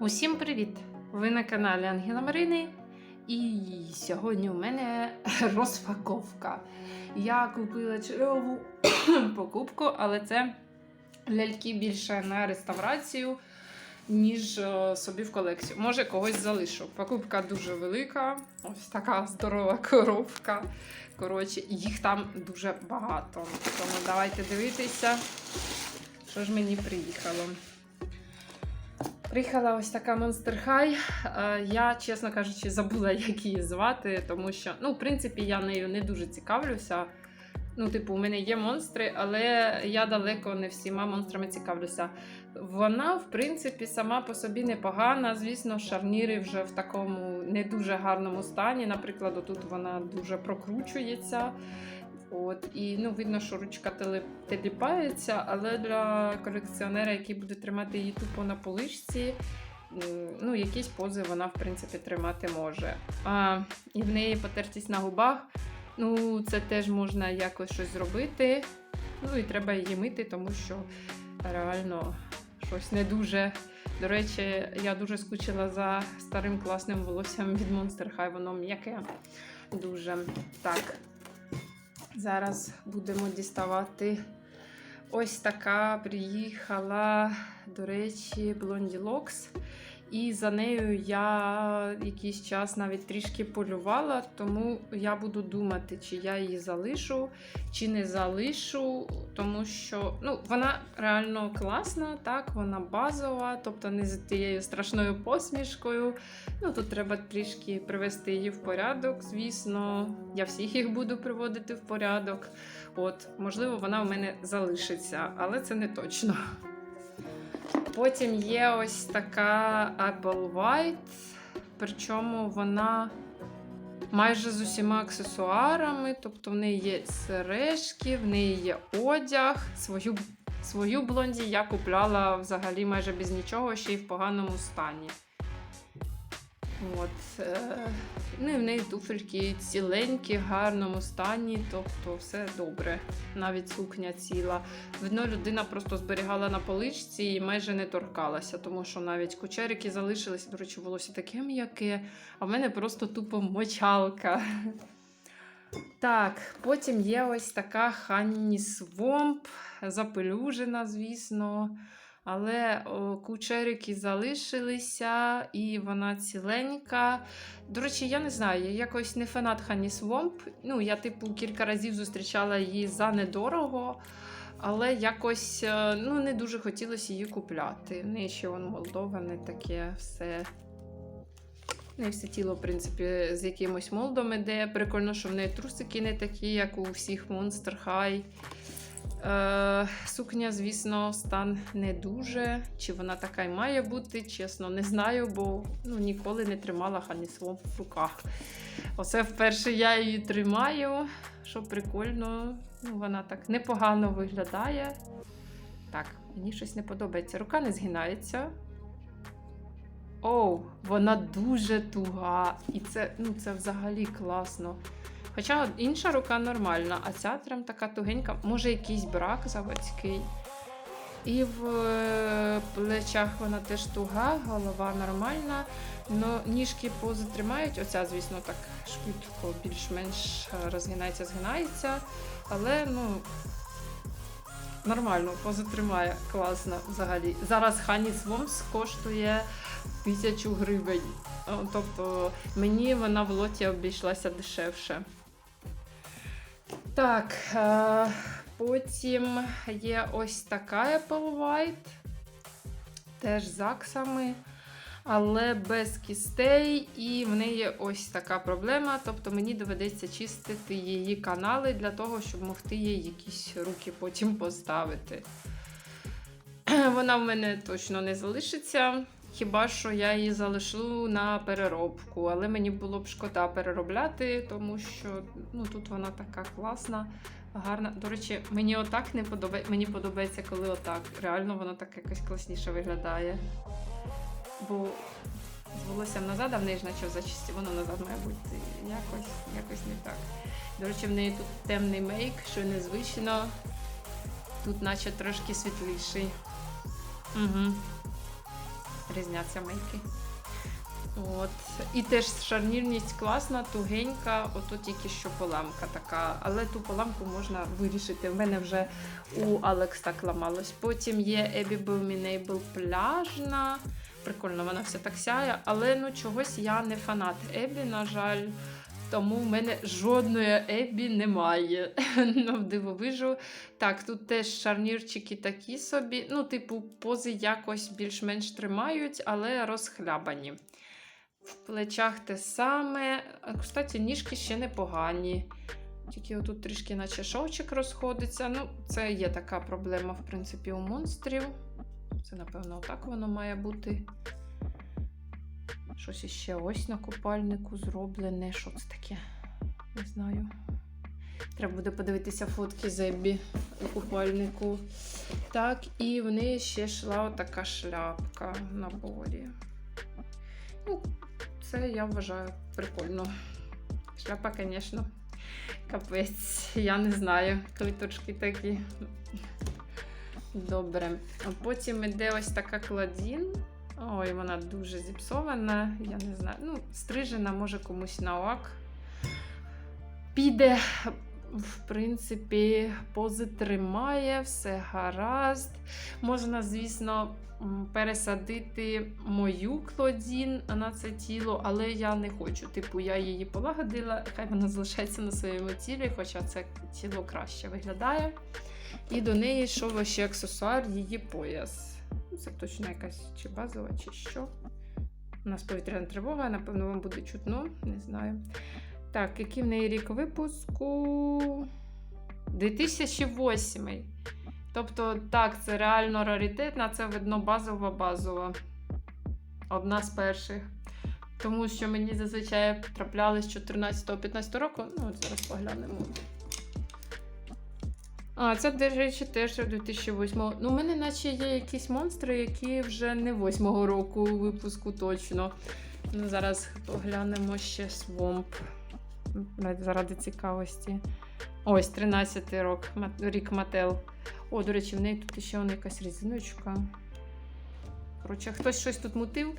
Усім привіт! Ви на каналі Ангела Марини. І сьогодні у мене розпаковка. Я купила чергову покупку, але це ляльки більше на реставрацію, ніж е, собі в колекцію. Може, когось залишу. Покупка дуже велика, ось така здорова коробка. Коротше, їх там дуже багато. Тому давайте дивитися, що ж мені приїхало. Приїхала ось така Monster High. Е, Я, чесно кажучи, забула, як її звати, тому що, ну, в принципі, я нею не дуже цікавлюся. Ну, типу, у мене є монстри, але я далеко не всіма монстрами цікавлюся. Вона, в принципі, сама по собі непогана. Звісно, шарніри вже в такому не дуже гарному стані. Наприклад, отут вона дуже прокручується. От, і ну, видно, що ручка теліпається, але для колекціонера, який буде тримати її тупо на поличці, ну, якісь пози вона, в принципі, тримати може. А, і в неї потертість на губах. Ну, це теж можна якось щось зробити. Ну і треба її мити, тому що реально щось не дуже. До речі, я дуже скучила за старим класним волоссям від Monster High, воно м'яке. Дуже так. Зараз будемо діставати. Ось така приїхала, до речі, Blondie Locks. І за нею я якийсь час навіть трішки полювала, тому я буду думати, чи я її залишу, чи не залишу, тому що ну, вона реально класна, так, вона базова, тобто не з тією страшною посмішкою. Ну, тут треба трішки привести її в порядок, звісно. Я всіх їх буду приводити в порядок. От, можливо, вона в мене залишиться, але це не точно. Потім є ось така Apple White, причому вона майже з усіма аксесуарами, тобто в неї є сережки, в неї є одяг. Свою, свою блонді я купляла взагалі майже без нічого, ще й в поганому стані. От, е, ну і в неї туфельки ціленькі, в гарному стані, тобто все добре. Навіть сукня ціла. Видно, людина просто зберігала на поличці і майже не торкалася, тому що навіть кучерики залишилися, до речі, волосся таке м'яке, а в мене просто тупо мочалка. Так, потім є ось така Ханні Свомп, запелюжена, звісно. Але кучерики залишилися, і вона ціленька. До речі, я не знаю, я якось не фанат Хані Свомп. Ну, я, типу, кілька разів зустрічала її за недорого, але якось е, ну, не дуже хотілося її купляти. В неї ще вон молдоване таке все. Не все тіло, в принципі, з якимось молдом іде. Прикольно, що в неї трусики не такі, як у всіх Monster High. Е, сукня, звісно, стан не дуже. Чи вона така й має бути, чесно, не знаю, бо ну, ніколи не тримала ханіслом в руках. Оце вперше я її тримаю, що прикольно. Ну, вона так непогано виглядає. Так, мені щось не подобається. Рука не згинається. Оу, вона дуже туга. І це, ну, це взагалі класно. Хоча інша рука нормальна, а ця прям така тугенька, може якийсь брак заводський. І в е, плечах вона теж туга, голова нормальна. Но ніжки пози тримають. Оця, звісно, так швидко, більш-менш розгинається, згинається. Але ну, нормально, поза тримає, класно взагалі. Зараз Хані Свомс коштує тисячу гривень. Тобто мені вона в лоті обійшлася дешевше. Так, е, потім є ось така Apple White, теж з аксами, але без кістей, і в неї ось така проблема. Тобто мені доведеться чистити її канали для того, щоб могти їй якісь руки потім поставити. Вона в мене точно не залишиться. Хіба що я її залишу на переробку, але мені було б шкода переробляти, тому що ну, тут вона така класна, гарна. До речі, мені отак не подобається. Мені подобається, коли отак. Реально воно так якось класніше виглядає. Бо з волоссям назад, а в неї ж наче зачисті, воно назад має бути якось, якось не так. До речі, в неї тут темний мейк, що незвично. Тут наче трошки світліший. Угу. Різняться майки. От. І теж шарнірність класна, тугенька, ото тільки що поламка така. Але ту поламку можна вирішити. В мене вже у Алекс так ламалось. Потім є Abby Bulminable пляжна. Прикольно, вона вся так сяє, але ну чогось я не фанат Ебі, на жаль. Тому в мене жодної Ебі немає. ну, дивовижу. Так, тут теж шарнірчики такі собі. Ну, типу, пози якось більш-менш тримають, але розхлябані. В плечах те саме. Кстати, ніжки ще непогані. Тільки отут трішки наче шовчик розходиться. Ну, це є така проблема, в принципі, у монстрів. Це, напевно, отак воно має бути. Щось іще ось на купальнику зроблене. Що це таке? Не знаю. Треба буде подивитися фотки Зеббі у купальнику. Так, і в неї ще йшла отака шляпка в наборі. Ну, це я вважаю прикольно. Шляпа, звісно, капець. Я не знаю. Квіточки такі. Добре. А потім іде ось така кладін. Ой, вона дуже зіпсована. Я не знаю. Ну, стрижена, може комусь на ок. Піде, в принципі, пози тримає, все гаразд. Можна, звісно, пересадити мою клодін на це тіло, але я не хочу. Типу, я її полагодила, хай вона залишається на своєму тілі, хоча це тіло краще виглядає. І до неї йшов ще аксесуар, її пояс. Ну, Це точно якась чи базова, чи що. У нас повітряна тривога, напевно, вам буде чутно, не знаю. Так, який в неї рік випуску? 2008. Тобто, так, це реально раритетна, це видно базова базова. Одна з перших. Тому що мені зазвичай траплялись 14-15 року. Ну, зараз поглянемо. А, це, до речі, теж 2008. Ну, у мене наче є якісь монстри, які вже не 8-го року випуску точно. Ну, зараз поглянемо ще. Навіть Заради цікавості. Ось, 13 рок, Ма- рік Мател. О, до речі, в неї тут ще вон якась резиночка. Коротше, хтось щось тут мутив.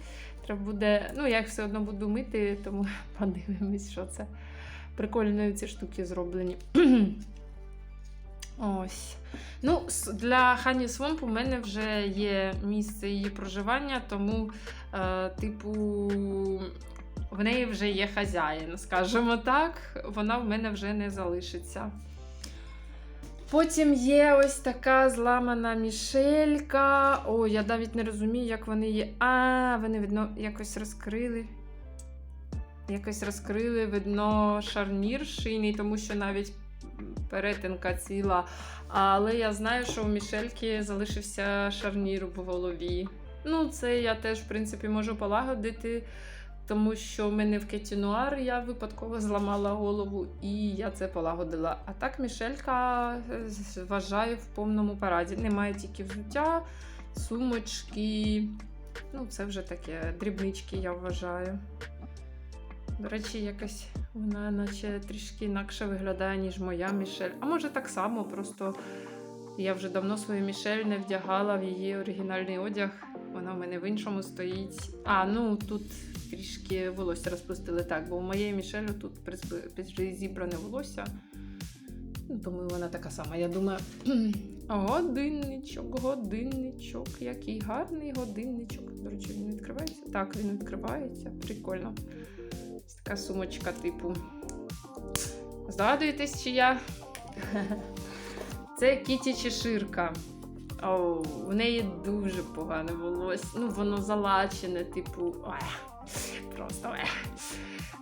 Треба буде. Ну, я їх все одно буду мити, тому подивимось, що це. Прикольно ці штуки зроблені. Ось. Ну, для Хані Свомп у мене вже є місце її проживання, тому, е, типу, в неї вже є хазяїн, скажімо так, вона в мене вже не залишиться. Потім є ось така зламана мішелька. О, я навіть не розумію, як вони є. А, вони, видно, якось розкрили. Якось розкрили, видно, шарнір шийний, тому що навіть перетинка ціла. Але я знаю, що у Мішельки залишився шарнір в голові. Ну, це я теж, в принципі, можу полагодити, тому що в мене в Кетінуар я випадково зламала голову і я це полагодила. А так Мішелька е, вважаю в повному параді. Немає тільки взуття, сумочки. Ну, це вже таке дрібнички, я вважаю. До речі, якась вона наче трішки інакше виглядає, ніж моя Мішель. А може так само, просто я вже давно свою Мішель не вдягала в її оригінальний одяг. Вона в мене в іншому стоїть. А, ну тут трішки волосся розпустили так, бо у моєї Мішелю тут зібране волосся. Ну, Тому вона така сама. Я думаю, годинничок, годинничок, який гарний годинничок. До речі, він відкривається? Так, він відкривається. Прикольно. Така сумочка, типу. Здогадуєтесь, чи я? Це Кіті Чеширка. О, в неї дуже погане волосся. Ну, воно залачене, типу. ех, Просто. ех.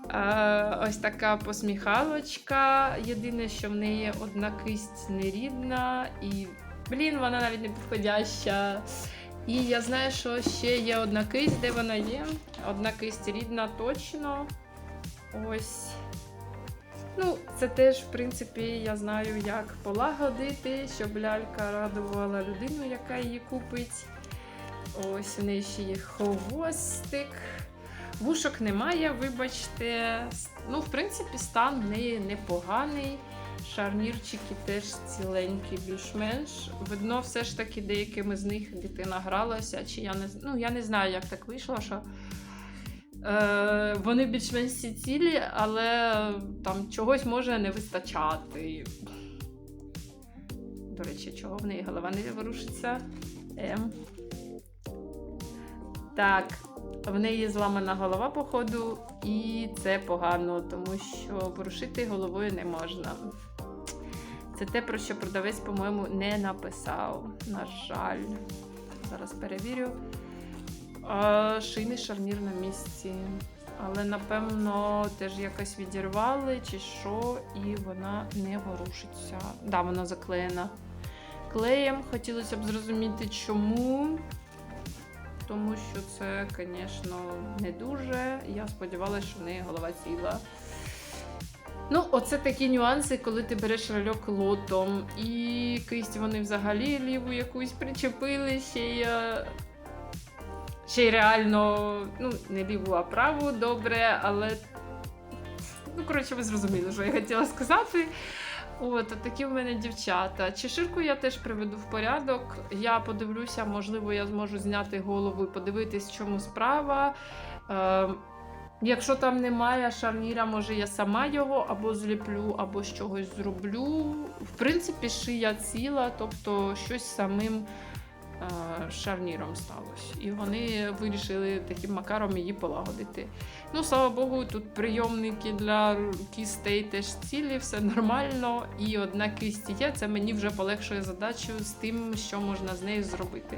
Е, ось така посміхалочка. Єдине, що в неї одна кисть нерідна, і, блін, вона навіть не підходяща. І я знаю, що ще є одна кисть, де вона є. Одна кисть рідна точно. Ось. Ну, це теж, в принципі, я знаю, як полагодити, щоб лялька радувала людину, яка її купить. Ось у неї ще є хвостик. Вушок немає, вибачте. Ну, в принципі, стан в неї непоганий. Шарнірчики теж ціленькі, більш-менш. Видно, все ж таки деякими з них дитина гралася. Чи я не ну, я не знаю, як так вийшло, що е, вони більш-менш всі цілі, але там чогось може не вистачати. До речі, чого в неї голова не ворушиться? М. Так, в неї зламана голова, походу, і це погано, тому що ворушити головою не можна. Це те, про що продавець, по-моєму, не написав. На жаль. Зараз перевірю. А, шийний шарнір на місці. Але, напевно, теж якось відірвали чи що, і вона не ворушиться. Да, вона заклеєна клеєм. Хотілося б зрозуміти, чому. Тому що це, звісно, не дуже. Я сподівалася, що в неї голова ціла. Ну, оце такі нюанси, коли ти береш рольок лотом, і кисть вони взагалі ліву якусь причепили, ще е, ще й реально, ну, не ліву, а праву, добре, але. Ну, коротше, ви зрозуміли, що я хотіла сказати. От, такі в мене дівчата. Чеширку я теж приведу в порядок. Я подивлюся, можливо, я зможу зняти голову і подивитись, в чому справа. Е, якщо там немає шарніра, може я сама його або зліплю, або з чогось зроблю. В принципі, шия ціла, тобто щось самим шарніром сталося. І вони вирішили таким макаром її полагодити. Ну, слава Богу, тут прийомники для кістей теж цілі, все нормально. І одна кисть є, це мені вже полегшує задачу з тим, що можна з нею зробити.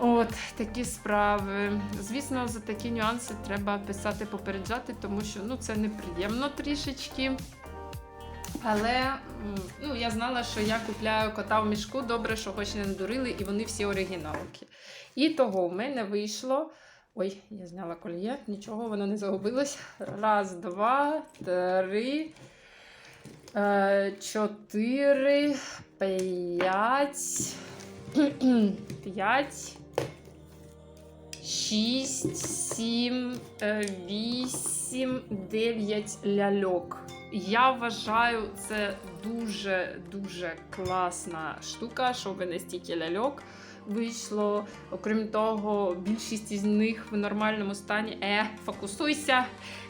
От такі справи. Звісно, за такі нюанси треба писати, попереджати, тому що ну, це неприємно трішечки. Але ну, я знала, що я купляю кота в мішку, добре, що хоч не надурили, і вони всі оригіналки. І того в мене вийшло. Ой, я зняла коліє, нічого, воно не загубилось. Раз, два, три, е, чотири, п'ять, п'ять, шість, сім, е, вісім, дев'ять ляльок. Я вважаю, це дуже-дуже класна штука, що в мене стільки ляльок вийшло. Окрім того, більшість із них в нормальному стані. Е, фокусуйся!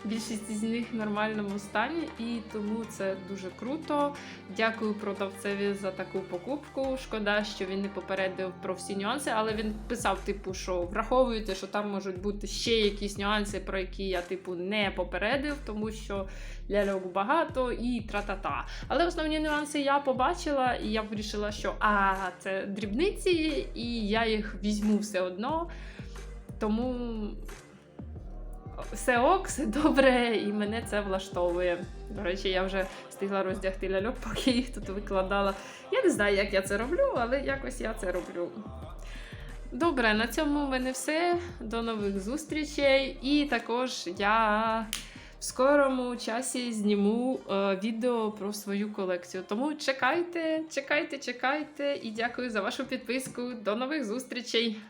Більшість із них в нормальному стані, і тому це дуже круто. Дякую продавцеві за таку покупку. Шкода, що він не попередив про всі нюанси, але він писав, типу, що враховуйте, що там можуть бути ще якісь нюанси, про які я типу не попередив, тому що ляльок багато і тра-та-та. Але основні нюанси я побачила, і я вирішила, що а, це дрібниці, і я їх візьму все одно. Тому все ок, все добре, і мене це влаштовує. До речі, я вже встигла роздягти ляльок, поки їх тут викладала. Я не знаю, як я це роблю, але якось я це роблю. Добре, на цьому в мене все. До нових зустрічей. І також я в скорому часі зніму е, відео про свою колекцію. Тому чекайте, чекайте, чекайте і дякую за вашу підписку. До нових зустрічей!